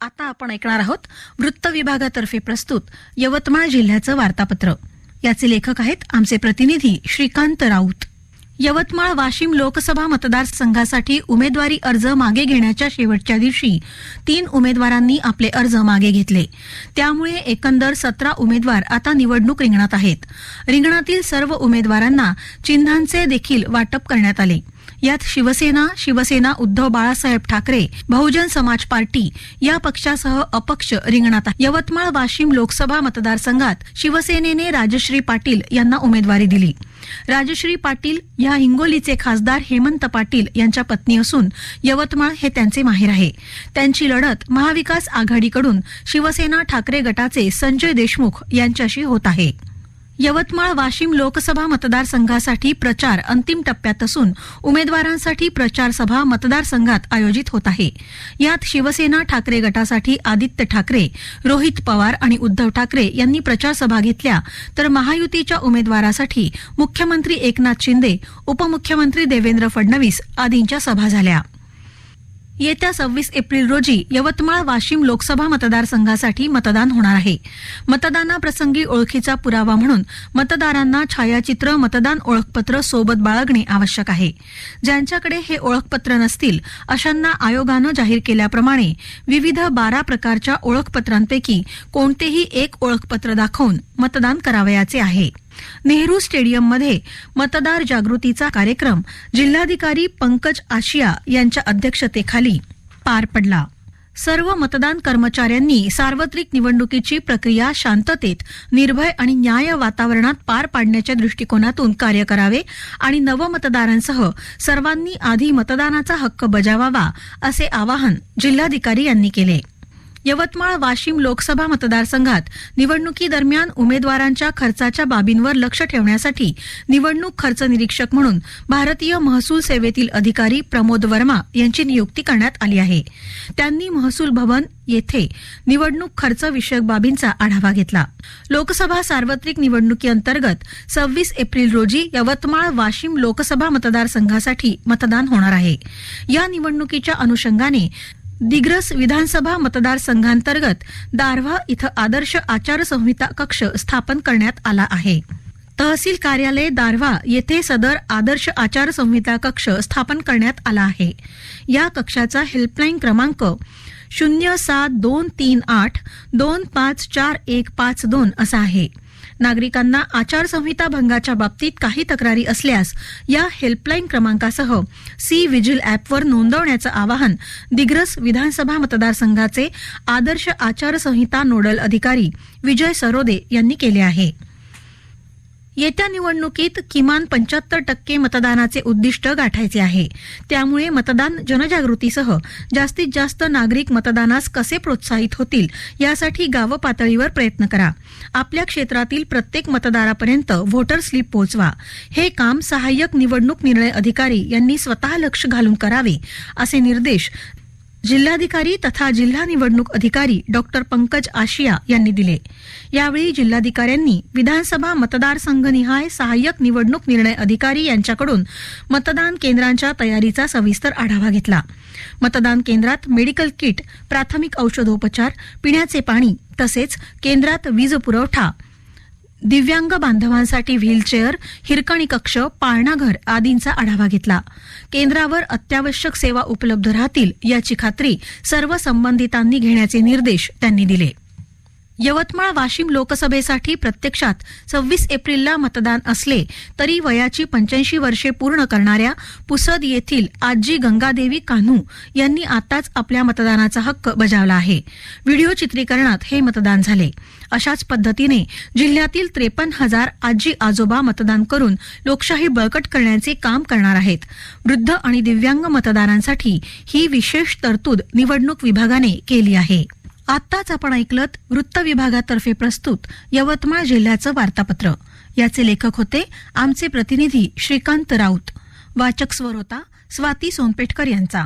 आता आपण ऐकणार आहोत वृत्त विभागातर्फे प्रस्तुत यवतमाळ जिल्ह्याचं वार्तापत्र. याचे लेखक आहेत आमचे प्रतिनिधी श्रीकांत राऊत. यवतमाळ वाशिम लोकसभा मतदारसंघासाठी उमेदवारी अर्ज मागे घेण्याच्या शेवटच्या दिवशी तीन उमेदवारांनी आपले अर्ज मागे घेतले. त्यामुळे एकंदर सतरा उमेदवार आता निवडणूक रिंगणात आहेत. रिंगणातील सर्व उमेदवारांना चिन्हांचे देखील वाटप करण्यात आले. यात शिवसेना शिवसेना उद्धव बाळासाहेब ठाकरे बहुजन समाज पार्टी या पक्षासह अपक्ष रिंगणात आहे. यवतमाळ वाशिम लोकसभा मतदारसंघात शिवसेनेने राजश्री पाटील यांना उमेदवारी दिली. राजश्री पाटील या हिंगोलीचे खासदार हेमंत पाटील यांच्या पत्नी असून यवतमाळ हे त्यांचे माहेर आहे. त्यांची लढत महाविकास आघाडीकडून शिवसेना ठाकरे गटाचे संजय देशमुख यांच्याशी होत आहे. यवतमाळ वाशिम लोकसभा मतदारसंघासाठी प्रचार अंतिम टप्प्यात असून उमेदवारांसाठी प्रचार सभा मतदारसंघात आयोजित होत आहे. यात शिवसेना ठाकरे गटासाठी आदित्य ठाकरे रोहित पवार आणि उद्धव ठाकरे यांनी प्रचार सभा घेतल्या. तर महायुतीच्या उमेदवारासाठी मुख्यमंत्री एकनाथ शिंदे उपमुख्यमंत्री देवेंद्र फडणवीस आदींच्या सभा झाल्या. येत्या सव्वीस एप्रिल रोजी यवतमाळ वाशिम लोकसभा मतदारसंघासाठी मतदान होणार आहे. मतदानाप्रसंगी ओळखीचा पुरावा म्हणून मतदारांना छायाचित्र मतदान ओळखपत्र सोबत बाळगणे आवश्यक आहे. ज्यांच्याकडे हे ओळखपत्र नसतील अशांना आयोगानं जाहीर केल्याप्रमाणे विविध बारा प्रकारच्या ओळखपत्रांपैकी कोणतेही एक ओळखपत्र दाखवून मतदान करावयाचे आहे. नेहरू स्टेडियममध्ये मतदार जागृतीचा कार्यक्रम जिल्हाधिकारी पंकज आशिया यांच्या अध्यक्षतेखाली पार पडला. सर्व मतदान कर्मचाऱ्यांनी सार्वत्रिक निवडणुकीची प्रक्रिया शांततेत निर्भय आणि न्याय वातावरणात पार पाडण्याच्या दृष्टिकोनातून कार्य करावे आणि नवमतदारांसह सर्वांनी आधी मतदानाचा हक्क बजावावा असे आवाहन जिल्हाधिकारी यांनी केले. यवतमाळ वाशिम लोकसभा मतदारसंघात निवडणुकीदरम्यान उमेदवारांच्या खर्चाच्या बाबींवर लक्ष ठेवण्यासाठी निवडणूक खर्च निरीक्षक म्हणून भारतीय महसूल सेवेतील अधिकारी प्रमोद वर्मा यांची नियुक्ती करण्यात आली आहे. त्यांनी महसूल भवन येथे निवडणूक खर्च विषयक बाबींचा आढावा घेतला. लोकसभा सार्वत्रिक निवडणुकीअंतर्गत सव्वीस एप्रिल रोजी यवतमाळ वाशिम लोकसभा मतदारसंघासाठी मतदान होणार आहे. या निवडणुकीच्या अनुषंगाने दिग्रस विधानसभा मतदारसंघांतर्गत दारव्हा इथं आदर्श आचारसंहिता कक्ष स्थापन करण्यात आला आहे. तहसील कार्यालय दारव्हा येथे सदर आदर्श आचारसंहिता कक्ष स्थापन करण्यात आला आहे. या कक्षाचा हेल्पलाईन क्रमांक शून्य सात दोन तीन आठ दोन पाच चार एक पाच दोन असा आहे. नागरिकांना आचारसंहिता भंगाच्या बाबतीत काही तक्रारी असल्यास या हेल्पलाईन क्रमांकासह सी विजिल ॲपवर नोंदवण्याचं आवाहन दिग्रस विधानसभा मतदारसंघाचे आदर्श आचारसंहिता नोडल अधिकारी विजय सरोदे यांनी केले आहे. येत्या निवडणुकीत किमान पंच्याहत्तर टक्के मतदानाचे उद्दिष्ट गाठायचे आहे. त्यामुळे मतदान जनजागृतीसह जास्तीत जास्त नागरिक मतदानास कसे प्रोत्साहित होतील यासाठी गाव पातळीवर प्रयत्न करा. आपल्या क्षेत्रातील प्रत्येक मतदारापर्यंत व्होटर स्लिप पोहोचवा हे काम सहाय्यक निवडणूक निर्णय अधिकारी यांनी स्वतः लक्ष घालून करावे असे निर्देश जिल्हाधिकारी तथा जिल्हा निवडणूक अधिकारी डॉक्टर पंकज आशिया यांनी दिले. यावेळी जिल्हाधिकाऱ्यांनी विधानसभा मतदारसंघनिहाय सहाय्यक निवडणूक निर्णय अधिकारी यांच्याकडून मतदान केंद्रांच्या तयारीचा सविस्तर आढावा घेतला. मतदान केंद्रात मेडिकल किट प्राथमिक औषधोपचार पिण्याचे पाणी तसेच केंद्रात वीज पुरवठा दिव्यांग बांधवांसाठी व्हीलचेअर हिरकणी कक्ष पाळणाघर आदींचा आढावा घेतला. केंद्रावर अत्यावश्यक सेवा उपलब्ध राहतील याची खात्री सर्व संबंधितांनी घेण्याचे निर्देश त्यांनी दिले. यवतमाळ वाशिम लोकसभेसाठी प्रत्यक्षात सव्वीस एप्रिलला मतदान असले तरी वयाची पंच्याऐंशी वर्षे पूर्ण करणाऱ्या पुसद येथील आजी गंगादेवी कान्हू यांनी आताच आपल्या मतदानाचा हक्क बजावला आहे. व्हिडिओ चित्रीकरणात हे मतदान झाले. अशाच पद्धतीने जिल्ह्यातील त्रेपन्न हजार आजी आजोबा मतदान करून लोकशाही बळकट करण्याचे काम करणार आहेत. वृद्ध आणि दिव्यांग मतदारांसाठी ही विशेष तरतूद निवडणूक विभागाने केली आहे. आत्ताच आपण ऐकलत वृत्त विभागातर्फे प्रस्तुत यवतमाळ जिल्ह्याचं वार्तापत्र. याचे लेखक होते आमचे प्रतिनिधी श्रीकांत राऊत. वाचक स्वर होता स्वाती सोनपेठकर यांचा.